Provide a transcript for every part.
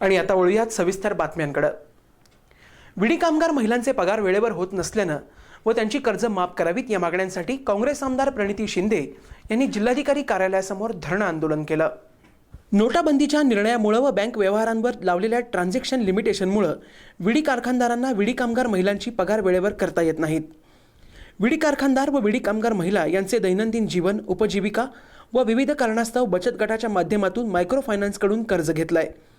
आणि आता वळूयात सविस्तर बातम्यांकडं. विडी कामगार महिलांचे पगार वेळेवर होत नसल्यानं व त्यांची कर्ज माफ करावीत या मागण्यांसाठी काँग्रेस आमदार प्रणिती शिंदे यांनी जिल्हाधिकारी कार्यालयासमोर धरणं आंदोलन केलं. नोटाबंदीच्या निर्णयामुळं व बँक व्यवहारांवर लावलेल्या ट्रान्झॅक्शन लिमिटेशनमुळं विडी कारखानदारांना विडी कामगार महिलांची पगार वेळेवर करता येत नाहीत. विडी कारखानदार व विडी कामगार महिला यांचे दैनंदिन जीवन उपजीविका व विविध कारणास्तव बचत गटाच्या माध्यमातून मायक्रो फायनान्सकडून कर्ज आहे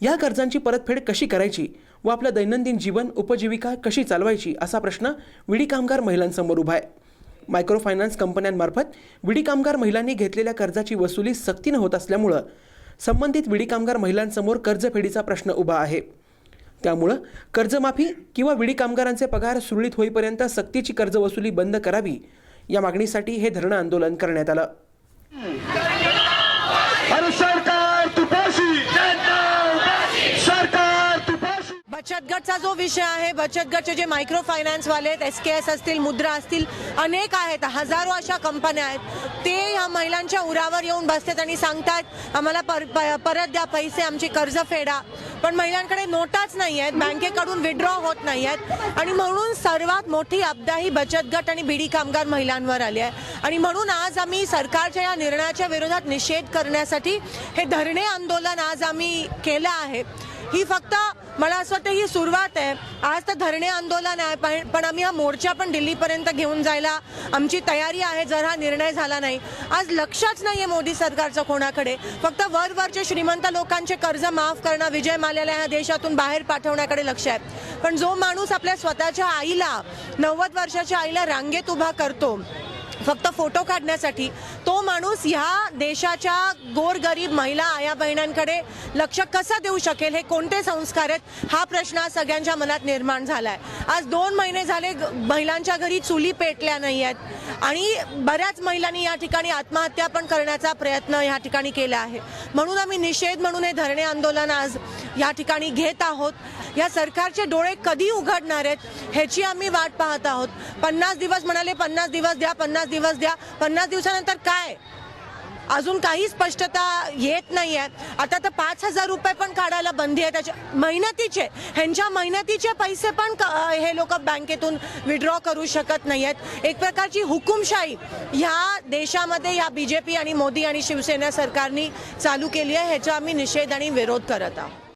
या कर्जांची परतफेड कशी करायची व आपलं दैनंदिन जीवन उपजीविका कशी चालवायची असा प्रश्न विडी कामगार महिलांसमोर उभा आहे. मायक्रो फायनान्स कंपन्यांमार्फत विडी कामगार महिलांनी घेतलेल्या कर्जाची वसुली सक्तीनं होत असल्यामुळं संबंधित विडी कामगार महिलांसमोर कर्जफेडीचा प्रश्न उभा आहे. त्यामुळं कर्जमाफी किंवा विडी कामगारांचे पगार सुरळीत होईपर्यंत सक्तीची कर्ज वसुली बंद करावी या मागणीसाठी हे धरणं आंदोलन करण्यात आलं. बचत गटचा जो विषय आहे बचत गटचे जे मायक्रो फायनान्सवाले आहेत एस के एस असतील मुद्रा असतील अनेक आहेत हजारो अशा कंपन्या आहेत. ते या महिलांच्या उरावर येऊन बसतात आणि सांगतात आम्हाला पर, प- परत द्या पैसे आमची कर्ज फेडा. पण महिलांकडे नोटाच नाही आहेत बँकेकडून विड्रॉ होत नाही आहेत आणि म्हणून सर्वात मोठी आपदा ही बचत गट आणि बीडी कामगार महिलांवर आली आहे. आणि म्हणून आज आम्ही सरकारच्या या निर्णयाच्या विरोधात निषेध करण्यासाठी हे धरणे आंदोलन आज आम्ही केलं आहे. ही फक्त मला असं वाटतं ही सुरुवात आहे. आज तर धरणे आंदोलन आहे पण पण आम्ही हा मोर्चा पण दिल्लीपर्यंत घेऊन जायला आमची तयारी आहे जर हा निर्णय झाला नाही. आज लक्षच नाही आहे मोदी सरकारचं कोणाकडे. फक्त वरवरचे श्रीमंत लोकांचे कर्ज माफ करणं विजय माल्याला ह्या देशातून बाहेर पाठवण्याकडे लक्ष आहे. पण जो माणूस आपल्या स्वतःच्या आईला नव्वद वर्षाच्या आईला रांगेत उभा करतो फक्त फोटो काढण्यासाठी. तो माणूस ह्या देशाच्या गोरगरीब महिला आया बहिणांकडे लक्ष कसं देऊ शकेल? हे कोणते संस्कार आहेत? हा प्रश्न आज सगळ्यांच्या मनात निर्माण झाला आहे आज दोन महिने झाले ग- महिलांच्या घरी चुली पेटल्या नाही आहेत. आणि बऱ्याच महिलांनी या ठिकाणी आत्महत्या पण करण्याचा प्रयत्न या ठिकाणी केला आहे. म्हणून आम्ही निषेध म्हणून हे धरणे आंदोलन आज या ठिकाणी घेत आहोत. या सरकारचे डोळे कधी उघडणार आहेत ह्याची आम्ही वाट पाहत आहोत. पन्नास दिवस म्हणाले पन्नास दिवस द्या पन्नास दिवस द्या. पन्नास दिवसानंतर काय? अजून काही स्पष्टता येत नाही आहे. आता तर पाच हजार रुपये पण काढायला बंदी आहे. त्याच्या मेहनतीचे ह्यांच्या मेहनतीचे पैसे पण क- हे लोक बँकेतून विड्रॉ करू शकत नाही आहेत. एक प्रकारची हुकुमशाही ह्या देशामध्ये या बी जे पी आणि मोदी आणि शिवसेना सरकारनी चालू केली आहे. ह्याचा आम्ही निषेध आणि विरोध करत आहोत.